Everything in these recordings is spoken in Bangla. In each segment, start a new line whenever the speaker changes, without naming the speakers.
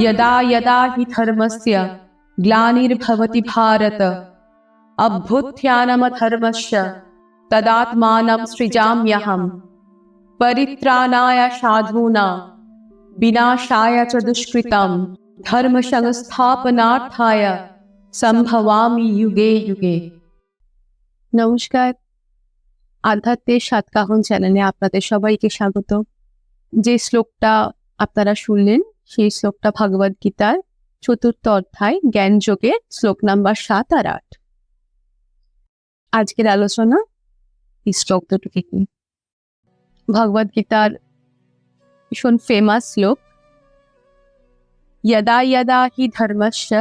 यदा यदा हि धर्मस्य ग्लानिर्भवति भारत अभ्युत्थानमधर्मस्य तदात्मानं सृजाम्यहम् परित्राणाय साधूना विनाशाय च दुष्कृतं ধর্মসংস্থাপনার্থায় সম্ভবামি যুগে যুগে নমস্কার আধ্যাত্মের সাতকাহন চ্যানেলে আপনাদের সবাইকে স্বাগত যে শ্লোকটা আপনারা শুনলেন সেই শ্লোকটা ভগবদ গীতার চতুর্থ অধ্যায় জ্ঞান যোগের শ্লোক নাম্বার সাত আর আট আজকের আলোচনা এই শ্লোক দুটো থেকে ভগবদ গীতার ভীষণ ফেমাস শ্লোক यदा यदा हि धर्मस्य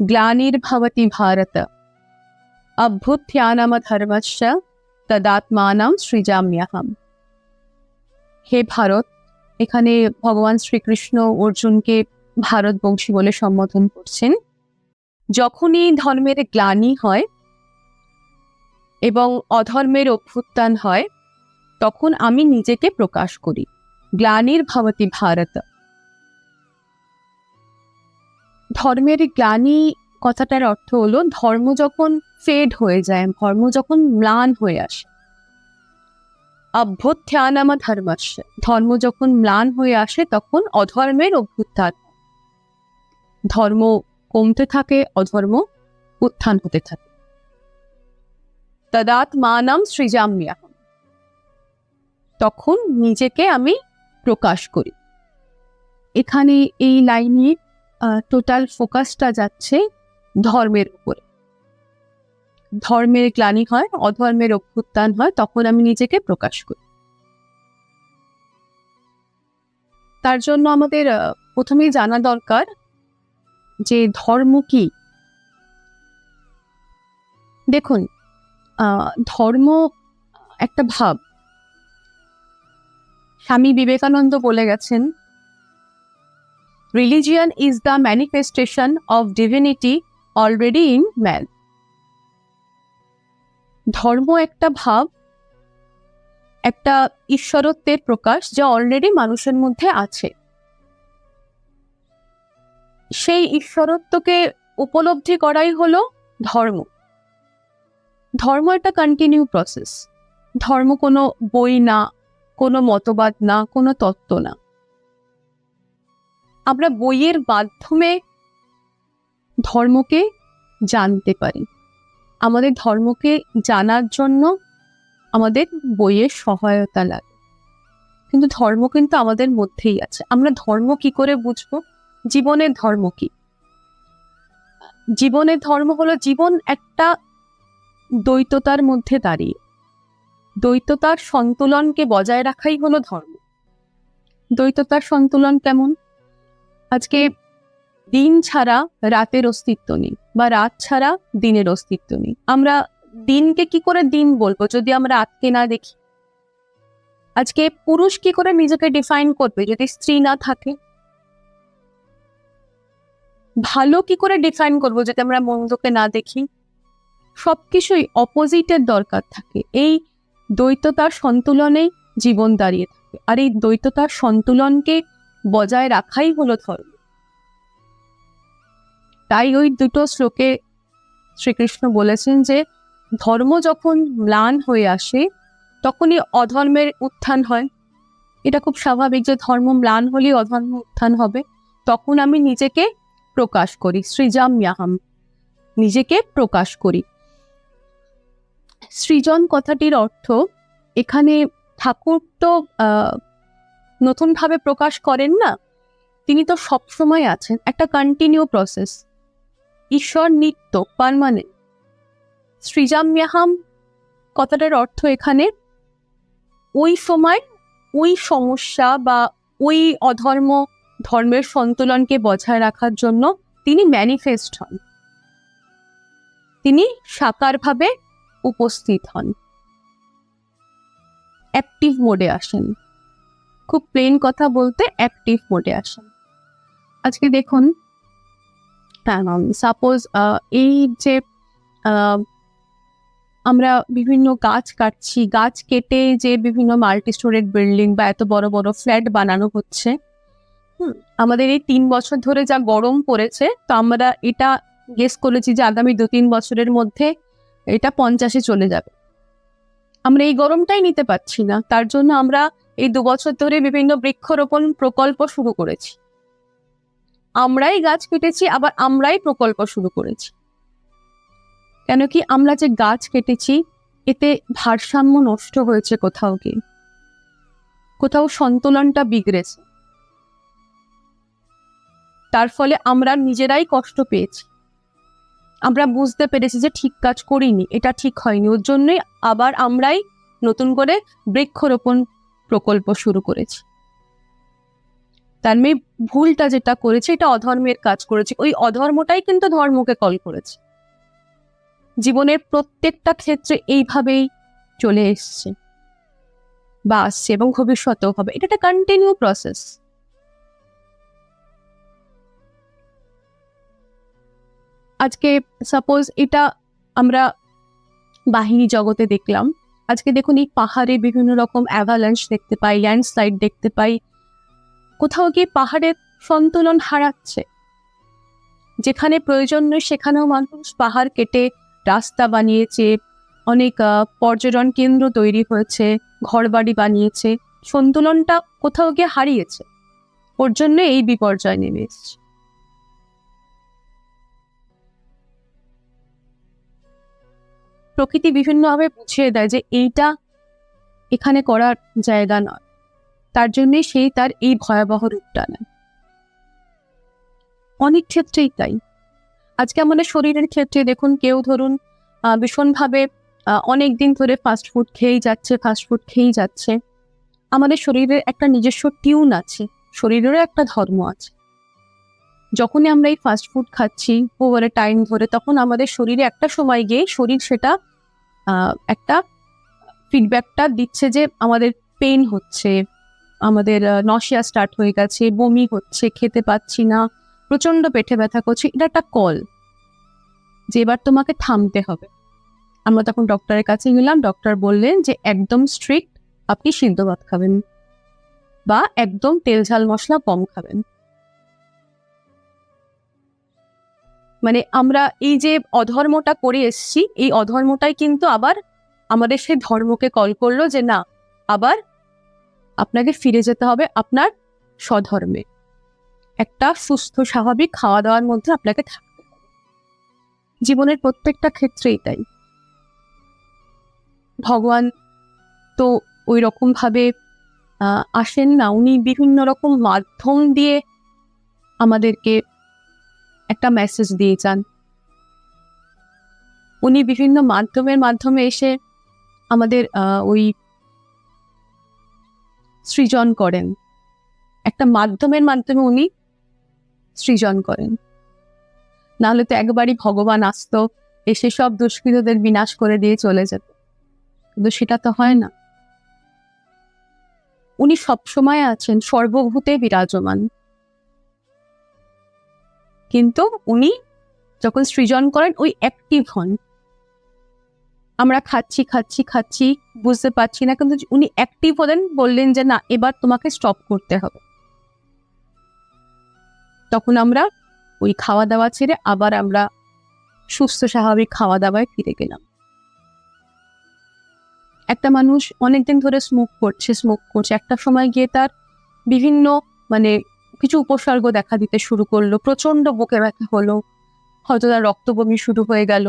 ग्लानिर्भवति भारत অভ্যুত্থানমধর্মস্য তদাত্মানাম সৃজাম্যহম হে ভারত এখানে ভগবান শ্রীকৃষ্ণ অর্জুনকে ভারতবংশী বলে সম্বোধন করছেন। যখনই ধর্মের গ্লানি হয় এবং অধর্মের অভ্যুত্থান হয়, তখন আমি নিজেকে প্রকাশ করি। গ্লানির ভবতি ভারত। ধর্মের গ্লানি কথাটার অর্থ হলো ধর্ম যখন ফেড হয়ে যায়, ধর্ম যখন ম্লান হয়ে আসে অভ্যুত্থানামা ধর্মস্য ধর্ম যখন ম্লান হয়ে আসে, তখন অধর্মের অভ্যুত্থান ধর্ম কমতে থাকে, অধর্ম উত্থান হতে থাকে। তদাত্মানাম সৃজাম্যা তখন নিজেকে আমি প্রকাশ করি। এখানে এই লাইনে টোটাল ফোকাসটা যাচ্ছে ধর্মের উপরে। ধর্মের গ্লানি হয়, অধর্মের অভ্যুত্থান হয়, তখন আমি নিজেকে প্রকাশ করি। তার জন্য আমাদের প্রথমেই জানা দরকার যে ধর্ম কি। দেখুন ধর্ম একটা ভাব। স্বামী বিবেকানন্দ বলে গেছেন religion is the manifestation of divinity already in man. ধর্ম একটা ভাব, একটা ঈশ্বরত্বের প্রকাশ যা অলরেডি মানুষের মধ্যে আছে। সেই ঈশ্বরত্বকে উপলব্ধি করাই হলো ধর্ম। ধর্ম একটা কন্টিনিউ প্রসেস ধর্ম কোনো বই না, কোনো মতবাদ না, কোনো তত্ত্ব না। আমরা বইয়ের মাধ্যমে ধর্মকে জানতে পারি। আমাদের ধর্মকে জানার জন্য আমাদের বইয়ের সহায়তা লাগে। কিন্তু ধর্ম কিন্তু আমাদের মধ্যেই আছে। আমরা ধর্ম কি করে বুঝব? জীবনের ধর্ম কি? জীবনের ধর্ম হলো জীবন একটা দ্বৈততার মধ্যে দাঁড়িয়ে। দ্বৈততার সন্তুলনকে বজায় রাখাই হলো ধর্ম। দ্বৈততার সন্তুলন কেমন? আজকে দিন ছাড়া রাতের অস্তিত্ব নেই বা রাত ছাড়া দিনের অস্তিত্ব নেই। আমরা দিনকে কি করে দিন বলব যদি আমরা রাতকে না দেখি? আজকে পুরুষ কি করে নিজেকে ডিফাইন করবে যদি স্ত্রী না থাকে? ভালো কি করে ডিফাইন করব যদি আমরা মন্দকে না দেখি? সবকিছুই অপোজিটের দরকার থাকে। এই দ্বৈততার সন্তুলনেই জীবন দাঁড়িয়ে থাকে। আর এই দ্বৈততার সন্তুলনকে বজায় রাখাই হলো ধর্ম। তাই ওই দুটো শ্লোকে শ্রীকৃষ্ণ বলেছেন যে, ধর্ম যখন ম্লান হয়ে আসে, তখনই অধর্মের উত্থান হয়। এটা খুব স্বাভাবিক যে ধর্ম ম্লান হলেই অধর্ম উত্থান হবে। তখন আমি নিজেকে প্রকাশ করি সৃজাম্যাহাম নিজেকে প্রকাশ করি। সৃজন কথাটির অর্থ, এখানে ঠাকুর তো নতুনভাবে প্রকাশ করেন না, তিনি তো সবসময় আছেন। একটা কন্টিনিউ প্রসেস ঈশ্বর নিত্য পারমানেন্ট সৃজাম্যাহাম, কথাটার অর্থ এখানে, ওই সময় ওই সমস্যা বা ওই অধর্ম, ধর্মের সন্তুলনকে বজায় রাখার জন্য তিনি ম্যানিফেস্ট হন। তিনি সাকারভাবে উপস্থিত হন। অ্যাক্টিভ মোডে আসেন। খুব প্লেন কথা বলতে অ্যাক্টিভ মোডে আসেন। আজকে দেখুন সাপোজ এই যে আমরা বিভিন্ন গাছ কাটছি, গাছ কেটে যে বিভিন্ন মাল্টি স্টোরেড বিল্ডিং বা এত বড় বড় ফ্ল্যাট বানানো হচ্ছে আমাদের এই তিন বছর ধরে যা গরম পড়েছে, তো আমরা এটা গেস করেছি যে আগামী দু তিন বছরের মধ্যে এটা পঞ্চাশে চলে যাবে। আমরা এই গরমটাই নিতে পারছি না। তার জন্য আমরা এই দু বছর ধরে বিভিন্ন বৃক্ষরোপণ প্রকল্প শুরু করেছি। আমরাই গাছ কেটেছি, আবার আমরাই প্রকল্প শুরু করেছি। কেন কি আমরা যে গাছ কেটেছি, এতে ভারসাম্য নষ্ট হয়েছে কোথাও কি? কোথাও সন্তুলনটা বিগড়েছে। তার ফলে আমরা নিজেরাই কষ্ট পেয়েছি। আমরা বুঝতে পেরেছি যে ঠিক কাজ করিনি, এটা ঠিক হয়নি। ওর জন্যই আবার আমরাই নতুন করে বৃক্ষরোপণ প্রকল্প শুরু করেছি। তার মেয়ে ভুলটা যেটা করেছে, এটা অধর্মের কাজ করেছে। ওই অধর্মটাই কিন্তু ধর্মকে কল করেছে। জীবনের প্রত্যেকটা ক্ষেত্রে এইভাবেই চলে এসছে বা আসছে এবং ভবিষ্যতেও হবে। এটা একটা কন্টিনিউ প্রসেস আজকে সাপোজ এটা আমরা বাহিনী জগতে দেখলাম। আজকে দেখুন এই পাহাড়ে বিভিন্ন রকম অ্যাভালান্স দেখতে পাই ল্যান্ডস্লাইড দেখতে পাই কোথাও গিয়ে পাহাড়ের সন্তুলন হারাচ্ছে। যেখানে প্রয়োজন নয় সেখানেও মানুষ পাহাড় কেটে রাস্তা বানিয়েছে, অনেক পর্যটন কেন্দ্র তৈরি হয়েছে, ঘরবাড়ি বানিয়েছে, সন্তুলনটা কোথাও গিয়ে হারিয়েছে। ওর জন্য এই বিপর্যয় নেমে এসছে। প্রকৃতি বিভিন্নভাবে বুঝিয়ে দেয় যে এইটা এখানে করার জায়গা নয়। তার জন্যই সেই তার এই ভয়াবহ রূপটা নেয়। অনেক ক্ষেত্রেই তাই। আজকে আমাদের শরীরের ক্ষেত্রে দেখুন, কেউ ধরুন ভীষণভাবে অনেক দিন ধরে ফাস্ট ফুড খেয়েই যাচ্ছে ফাস্ট ফুড খেয়েই যাচ্ছে। আমাদের শরীরের একটা নিজস্ব টিউন আছে, শরীরেরও একটা ধর্ম আছে। যখনই আমরা এই ফাস্ট ফুড খাচ্ছি ওভারে টাইম ধরে, তখন আমাদের শরীরে একটা সময় গিয়ে শরীর সেটা একটা ফিডব্যাকটা দিচ্ছে যে আমাদের পেন হচ্ছে আমাদের নশিয়া স্টার্ট হয়ে গেছে, বমি হচ্ছে, খেতে পাচ্ছি না প্রচণ্ড পেটে ব্যথা করছে, এটা একটা কল যে এবার তোমাকে থামতে হবে। আমরা তখন ডক্টরের কাছে গেলাম ডক্টর বললেন যে একদম স্ট্রিক্ট আপনি সিদ্ধ ভাত খাবেন বা একদম তেল ঝাল মশলা কম খাবেন। মানে আমরা এই যে অধর্মটা করে এসছি, এই অধর্মটাই কিন্তু আবার আমাদের সেই ধর্মকে কল করল যে না, আবার আপনাকে ফিরে যেতে হবে আপনার স্বধর্মে। একটা সুস্থ স্বাভাবিক খাওয়া দাওয়ার মধ্যে আপনাকে থাকতে জীবনের প্রত্যেকটা ক্ষেত্রেই তাই। ভগবান তো ওই রকম ভাবে আহ, আসেন না। উনি বিভিন্ন রকম মাধ্যম দিয়ে আমাদেরকে একটা মেসেজ দিয়ে যান। উনি বিভিন্ন মাধ্যমের মাধ্যমে এসে আমাদের ওই সৃজন করেন। একটা মাধ্যমের মাধ্যমে উনি সৃজন করেন। নাহলে তো একবারই ভগবান আসতো, এসে সব দুষ্কৃতদের বিনাশ করে দিয়ে চলে যেত। কিন্তু সেটা তো হয় না। উনি সবসময় আছেন, সর্বভূতে বিরাজমান। কিন্তু উনি যখন সৃজন করেন, ওই অ্যাক্টিভ হন। আমরা খাচ্ছি খাচ্ছি খাচ্ছি, বুঝতে পারছি না। কিন্তু উনি অ্যাক্টিভ হলেন, বললেন যে না, এবার তোমাকে স্টপ করতে হবে। তখন আমরা ওই খাওয়া দাওয়া ছেড়ে আবার আমরা সুস্থ, স্বাভাবিক খাওয়া দাওয়ায় ফিরে গেলাম। একটা মানুষ অনেকদিন ধরে স্মোক করছে স্মোক করছে। একটা সময় গিয়ে তার বিভিন্ন মানে কিছু উপসর্গ দেখা দিতে শুরু করল। প্রচণ্ড বুকে ব্যথা হলো। হয়তো তার রক্তবমি শুরু হয়ে গেল।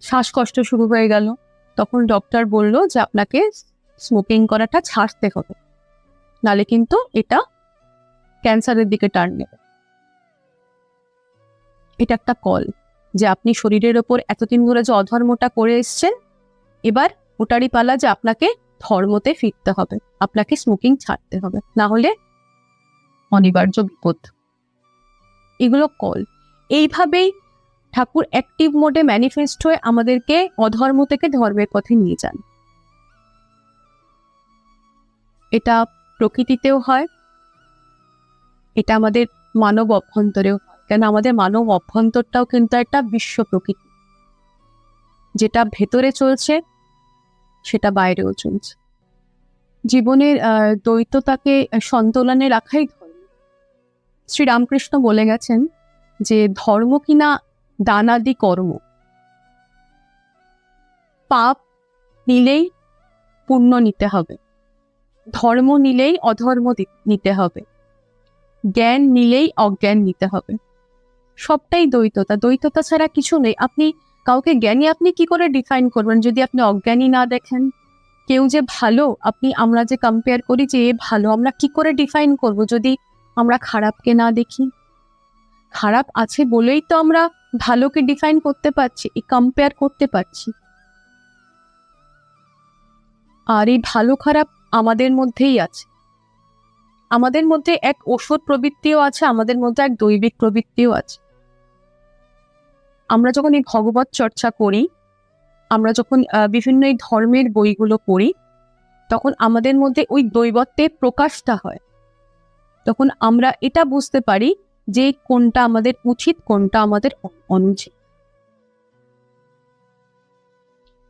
শ্বাসকষ্ট শুরু হয়ে গেল। তখন ডক্টর বলল যে, আপনাকে স্মোকিং করাটা ছাড়তে হবে। নালে কিন্তু এটা ক্যান্সারের দিকে টার্ন নেবে। এটা একটা কল যে, আপনি শরীরের ওপর এতদিন ধরে যে অধর্মটা করে এসছেন, এবার ওটারই পালা যে আপনাকে ধর্মতে ফিরতে হবে। আপনাকে স্মোকিং ছাড়তে হবে। না হলে অনিবার্য বিপদ। এগুলো কল এইভাবেই ঠাকুর অ্যাক্টিভ মোডে ম্যানিফেস্ট হয়ে আমাদেরকে অধর্ম থেকে ধর্মের পথে নিয়ে যান। এটা প্রকৃতিতেও হয়, এটা আমাদের মানব অভ্যন্তরেও কেন আমাদের মানব অভ্যন্তরটাও কিন্তু একটা বিশ্ব প্রকৃতি। যেটা ভেতরে চলছে, সেটা বাইরেও চলছে। জীবনের দ্বৈততাকে সন্তুলনে রাখাই ধর্ম। শ্রীরামকৃষ্ণ বলে গেছেন যে ধর্ম কিনা দানাদি কর্ম। পাপ নিলেই পুণ্য নিতে হবে। ধর্ম নিলেই অধর্ম নিতে হবে। জ্ঞান নিলেই অজ্ঞান নিতে হবে। সবটাই দ্বৈততা। দ্বৈততা ছাড়া কিছু নেই। আপনি কাউকে জ্ঞানী আপনি কি করে ডিফাইন করবেন? যদি আপনি অজ্ঞানী না দেখেন, কেউ যে ভালো, আপনি, আমরা যে কম্পেয়ার করি যে এ ভালো, আমরা কি করে ডিফাইন করব? যদি আমরা খারাপকে না দেখি? খারাপ আছে বলেই তো আমরা ভালোকে ডিফাইন করতে পারছি কম্পেয়ার করতে পারছি। আর এই ভালো খারাপ আমাদের মধ্যেই আছে। আমাদের মধ্যে এক ওষুধ প্রবৃত্তিও আছে, আমাদের মধ্যে এক দৈবিক প্রবৃত্তিও আছে। আমরা যখন এই ভগবত চর্চা করি, আমরা যখন বিভিন্ন এই ধর্মের বইগুলো পড়ি, তখন আমাদের মধ্যে ওই দৈবত্বের প্রকাশটা হয়। তখন আমরা এটা বুঝতে পারি যে কোনটা আমাদের উচিত, কোনটা আমাদের অনুচিত।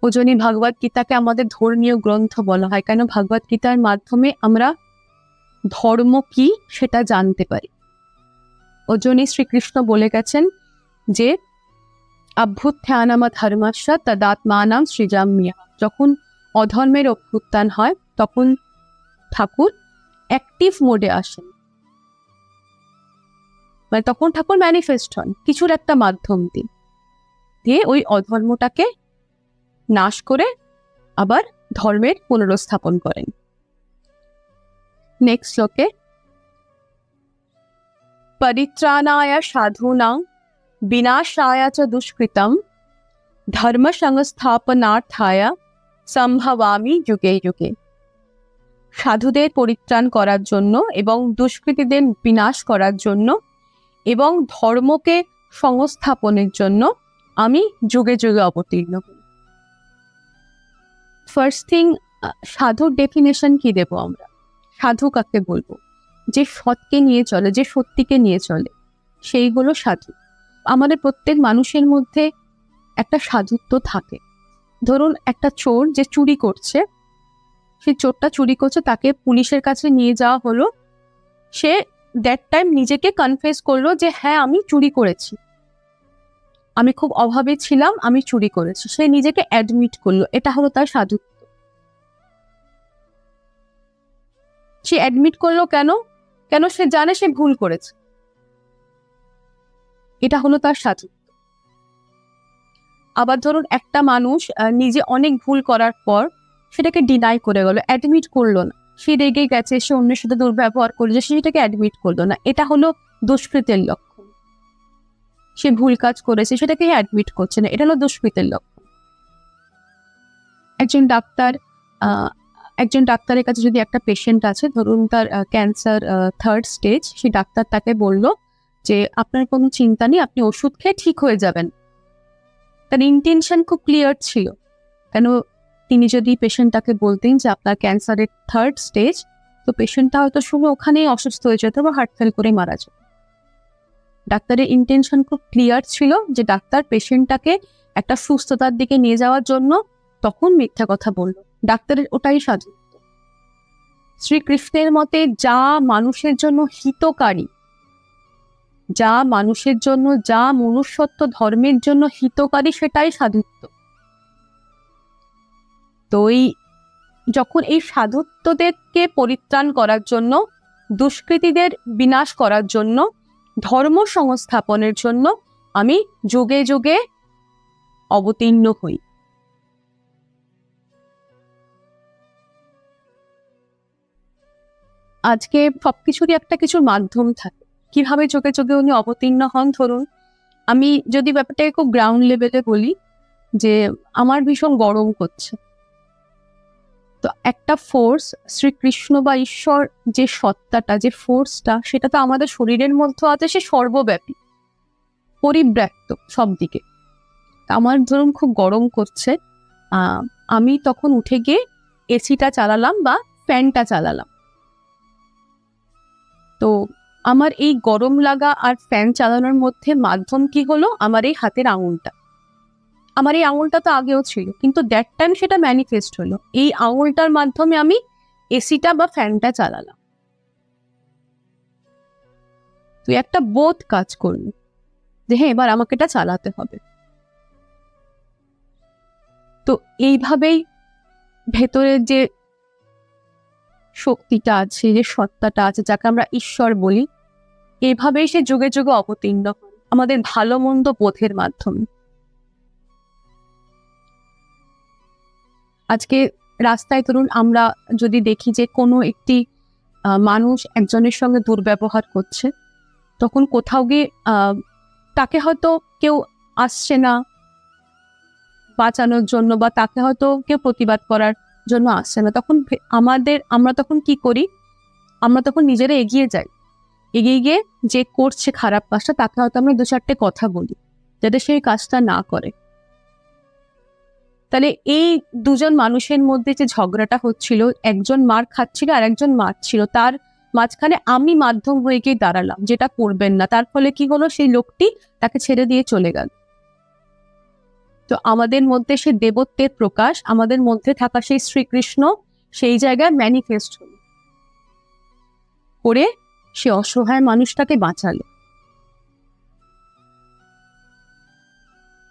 ওজনই ভগবত গীতাকে আমাদের ধর্মীয় গ্রন্থ বলা হয়। কেন ভগবত গীতার মাধ্যমে আমরা ধর্ম কি সেটা জানতে পারি? ওজনই শ্রীকৃষ্ণ বলে গেছেন যে অভ্যুত্থানামা ধর্মাস্য তদাত্মানাম সৃজাম্যা। যখন অধর্মের অভ্যুত্থান হয়, তখন ঠাকুর অ্যাক্টিভ মোডে আসেন। মানে তখন ঠাকুর ম্যানিফেস্ট হন, কিছুর একটা মাধ্যম দিয়ে। দিয়ে ওই অধর্মটাকে নাশ করে আবার ধর্মের পুনরস্থাপন করেন। নেক্সট শ্লোকে, পরিত্রাণায় সাধূনাং, বিনাশায় চ দুষ্কৃতম ধর্ম সংস্থাপনার্থায় সম্ভবামি যুগে যুগে। সাধুদের পরিত্রাণ করার জন্য এবং দুষ্কৃতীদের বিনাশ করার জন্য এবং ধর্মকে সংস্থাপনের জন্য আমি যুগে যুগে অবতীর্ণ ফার্স্ট থিং সাধুর ডেফিনেশন কি দেব আমরা? সাধু কাকে বলব? যে সৎকে নিয়ে চলে, যে সত্যিকে নিয়ে চলে সেইগুলো সাধু। আমাদের প্রত্যেক মানুষের মধ্যে একটা সাধুত্ব থাকে। ধরুন একটা চোর যে চুরি করছে সে চোরটা চুরি করছে, তাকে পুলিশের কাছে নিয়ে যাওয়া হলো। সে দ্যাট টাইম নিজেকে কনফেস করল যে হ্যাঁ আমি চুরি করেছি। আমি খুব অভাবে ছিলাম, আমি চুরি করেছি। সে নিজেকে অ্যাডমিট করল। এটা হলো তার সাধুত্ব। সে অ্যাডমিট করল কেন? কেন সে জানে সে ভুল করেছে? এটা হলো তার সাধুত্ব। আবার ধরুন একটা মানুষ নিজে অনেক ভুল করার পর সেটাকে ডিনাই করে গেল অ্যাডমিট করল না। সে রেগে গেছে, সে অন্যের সাথে দুর্ব্যবহার করল সে সেটাকে অ্যাডমিট করল না। এটা হলো দুষ্কৃতের লক্ষণ। সে ভুল কাজ করেছে, সেটাকে অ্যাডমিট করছে না। এটা হলো দুষ্কৃতের লক্ষণ। একজন ডাক্তার একজন ডাক্তারের কাছে যদি একটা পেশেন্ট আছে, ধরুন তার ক্যান্সার থার্ড স্টেজ সেই ডাক্তার তাকে বলল যে, আপনার কোনো চিন্তা নেই, আপনি ওষুধ খেয়ে ঠিক হয়ে যাবেন। তার ইন্টেনশন খুব ক্লিয়ার ছিল। কেন তিনি যদি পেশেন্টটাকে বলতেন যে আপনার ক্যান্সারের থার্ড স্টেজ তো পেশেন্টটা হয়তো শুনে ওখানেই অসুস্থ হয়ে যেত বা হার্ট ফেল করে মারা যেত। ডাক্তারের ইন্টেনশন খুব ক্লিয়ার ছিল যে ডাক্তার পেশেন্টটাকে একটা সুস্থতার দিকে নিয়ে যাওয়ার জন্য তখন মিথ্যা কথা বলল। ডাক্তারের ওটাই সাধুত্ব শ্রীকৃষ্ণের মতে যা মানুষের জন্য হিতকারী, যা মানুষের জন্য, যা মনুষ্যত্ব ধর্মের জন্য হিতকারী সেটাই সাধুত্ব। তো এই যখন এই সাধুত্বদেরকে পরিত্রাণ করার জন্য, দুষ্কৃতীদের বিনাশ করার জন্য, ধর্ম সংস্থাপনের জন্য আমি যুগে যুগে অবতীর্ণ হই। আজকে সবকিছুরই একটা কিছুর মাধ্যম থাকে। কীভাবে চোখে চোখে উনি অবতীর্ণ হন, ধরুন, আমি যদি ব্যাপারটাকে খুব গ্রাউন্ড লেভেলে বলি, যে আমার ভীষণ গরম করছে। তো একটা ফোর্স শ্রীকৃষ্ণ বা ঈশ্বর যে সত্তাটা, যে ফোর্সটা সেটা তো আমাদের শরীরের মধ্যে আছে, সে সর্বব্যাপী পরিব্যাপ্ত সব দিকে আমার ধরুন খুব গরম করছে আমি তখন উঠে গিয়ে এসিটা চালালাম বা ফ্যানটা চালালাম। তো আমার এই গরম লাগা আর ফ্যান চালানোর মধ্যে মাধ্যম কি হলো? আমার এই হাতের আঙুলটা। আমার এই আঙুলটা তো আগেও ছিল, কিন্তু দ্যাট টাইম সেটা ম্যানিফেস্ট হলো। এই আঙুলটার মাধ্যমে আমি এসিটা বা ফ্যানটা চালালাম। তুই একটা বোধ কাজ করলি যে হ্যাঁ এবার আমাকে এটা চালাতে হবে। তো এইভাবেই ভেতরের যে শক্তিটা আছে, যে সত্তাটা আছে, যাকে আমরা ঈশ্বর বলি, এইভাবেই সে যুগে যুগে অবতীর্ণ আমাদের ভালো মন্দ বোধের মাধ্যমে। আজকে রাস্তায় ধরুন আমরা যদি দেখি যে কোনো একটি মানুষ একজনের সঙ্গে দুর্ব্যবহার করছে, তখন কোথাও গিয়ে তাকে হয়তো কেউ আসছে না বাঁচানোর জন্য বা তাকে হয়তো কেউ প্রতিবাদ করার জন্য আসছে না। তখন আমাদের, আমরা তখন কি করি? আমরা তখন নিজেরা এগিয়ে যাই। এগিয়ে গিয়ে যে করছে খারাপ কাজটা, তাকে হয়তো আমরা দু চারটে কথা বলি, যাতে সেই কাজটা না করে। তাহলে এই দুজন মানুষের মধ্যে যে ঝগড়াটা হচ্ছিল, একজন মার খাচ্ছিল আর একজন মারছিল, তার মাঝখানে আমি মাধ্যম হয়ে গিয়ে দাঁড়ালাম, যেটা করবেন না। তার ফলে কি হলো? সেই লোকটি তাকে ছেড়ে দিয়ে চলে গেল। তো আমাদের মধ্যে সে দেবত্বের প্রকাশ, আমাদের মধ্যে থাকা সেই শ্রীকৃষ্ণ সেই জায়গায় ম্যানিফেস্ট হল। করে সে অসহায় মানুষটাকে বাঁচালো।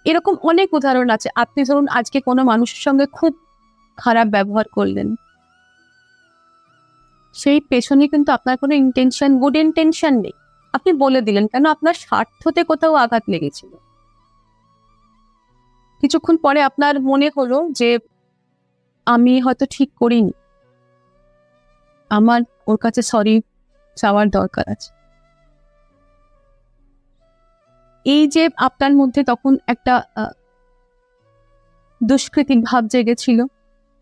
এরকম অনেক উদাহরণ আছে। আপনি ধরুন আজকে কোনো মানুষের সঙ্গে খুব খারাপ ব্যবহার করলেন। সেই পেছনে কিন্তু আপনার কোনো ইন্টেনশন গুড ইন্টেনশন নেই। আপনি বলে দিলেন, কেন আপনার স্বার্থতে কোথাও আঘাত লেগেছিল? কিছুক্ষণ পরে আপনার মনে হলো যে, আমি হয়তো ঠিক করিনি। আমার ওর কাছে সরি চাওয়ার দরকার আছে। এই যে আপনার মধ্যে তখন একটা দুষ্কৃতিক ভাব জেগেছিল।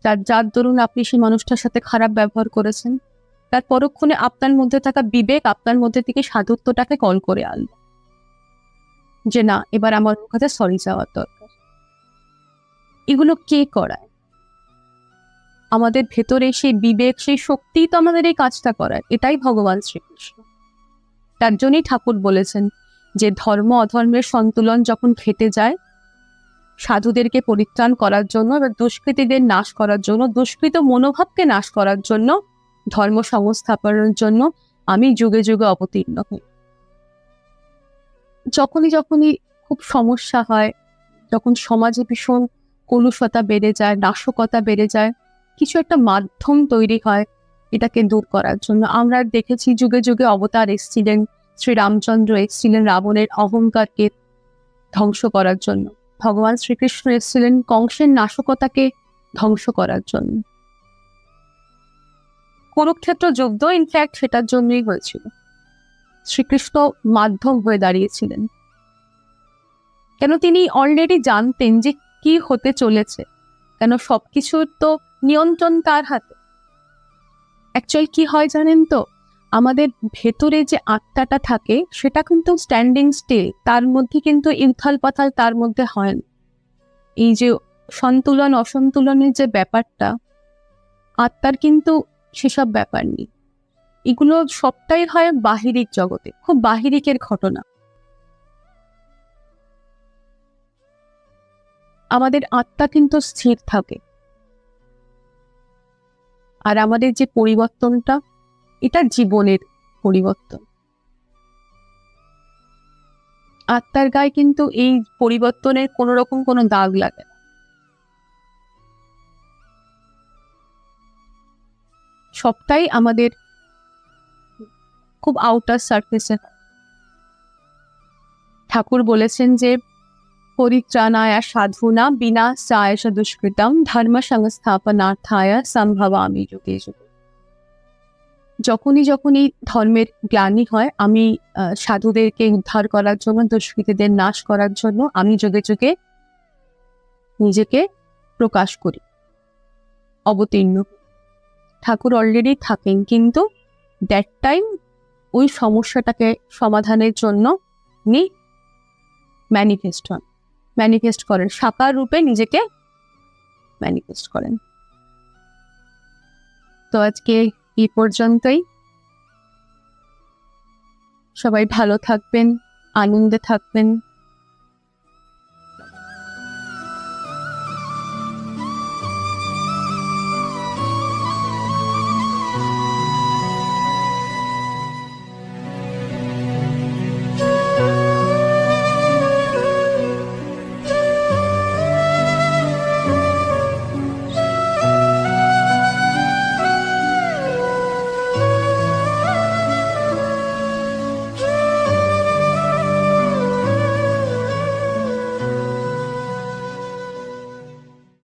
যার যার দরুন আপনি সেই মানুষটার সাথে খারাপ ব্যবহার করেছেন। তার পরক্ষণে আপনার মধ্যে থাকা বিবেক আপনার মধ্যে থেকে সাধুত্বটাকে কল করে আনলো। যে না, এবার আমার কাছে সরি যাওয়ার দরকার। এগুলো কে করায়? আমাদের ভেতরে সেই বিবেক, সেই শক্তি তো আমাদের এই কাজটা করায়। এটাই ভগবান শ্রীকৃষ্ণ। তার জন্যই ঠাকুর বলেছেন যে ধর্ম অধর্মের সন্তুলন যখন ঘেটে যায়, সাধুদেরকে পরিত্রাণ করার জন্য এবং দুষ্কৃতীদের নাশ করার জন্য, দুষ্কৃত মনোভাবকে নাশ করার জন্য, ধর্ম সংস্থাপনের জন্য আমি যুগে যুগে অবতীর্ণ হই। যখনই যখনই খুব সমস্যা হয়, যখন সমাজে ভীষণ কলুষতা বেড়ে যায়, নাশকতা বেড়ে যায়, কিছু একটা মাধ্যম তৈরি হয়, এটাকে দূর করার জন্য। আমরা দেখেছি যুগে যুগে অবতার এসেছিলেন শ্রীরামচন্দ্র এসেছিলেন রাবণের অহংকারকে ধ্বংস করার জন্য। ভগবান শ্রীকৃষ্ণ এসেছিলেন কংসের নাশকতাকে ধ্বংস করার জন্য। কুরুক্ষেত্র যুদ্ধ ইনফ্যাক্ট সেটার জন্যই হয়েছিল। শ্রীকৃষ্ণ মাধ্যম হয়ে দাঁড়িয়েছিলেন। কেন তিনি অলরেডি জানতেন যে কি হতে চলেছে? কেন সবকিছুর তো নিয়ন্ত্রণ তার হাতে? অ্যাকচুয়ালি কি হয় জানেন তো? আমাদের ভেতরে যে আত্মাটা থাকে, সেটা কিন্তু স্ট্যান্ডিং স্টিল তার মধ্যে কিন্তু ইউথাল পাথাল তার মধ্যে হয় না। এই যে সন্তুলন, অসন্তুলনের যে ব্যাপারটা, আত্মার কিন্তু সেসব ব্যাপার নেই। এগুলো সবটাই হয় বাহিরিক জগতে, খুব বাহিরিকের ঘটনা। আমাদের আত্মা কিন্তু স্থির থাকে। আর আমাদের যে পরিবর্তনটা এটা জীবনের পরিবর্তন। আত্মার গায়ে কিন্তু এই পরিবর্তনের কোনো রকম কোনো দাগ লাগে না। সবটাই আমাদের খুব আউটার সারফেসে ঠাকুর বলেছেন যে, পরিত্রাণায় সাধুনা বিনা সায় দুষ্কৃতম ধর্ম সংস্থাপনার্থায় সম্ভবামি যুগে যুগে। যখনই যখনই ধর্মের গ্লানি হয়, আমি সাধুদেরকে উদ্ধার করার জন্য, দুষ্কৃতীদের নাশ করার জন্য, আমি যোগে যোগে নিজেকে প্রকাশ করি। অবতীর্ণ। ঠাকুর অলরেডি থাকেন, কিন্তু দ্যাট টাইম ওই সমস্যাটাকে সমাধানের জন্য উনি ম্যানিফেস্ট হন। ম্যানিফেস্ট করেন, সাকার রূপে নিজেকে ম্যানিফেস্ট করেন। তো আজকে এই পর্যন্তই। সবাই ভালো থাকবেন আনন্দে থাকবেন।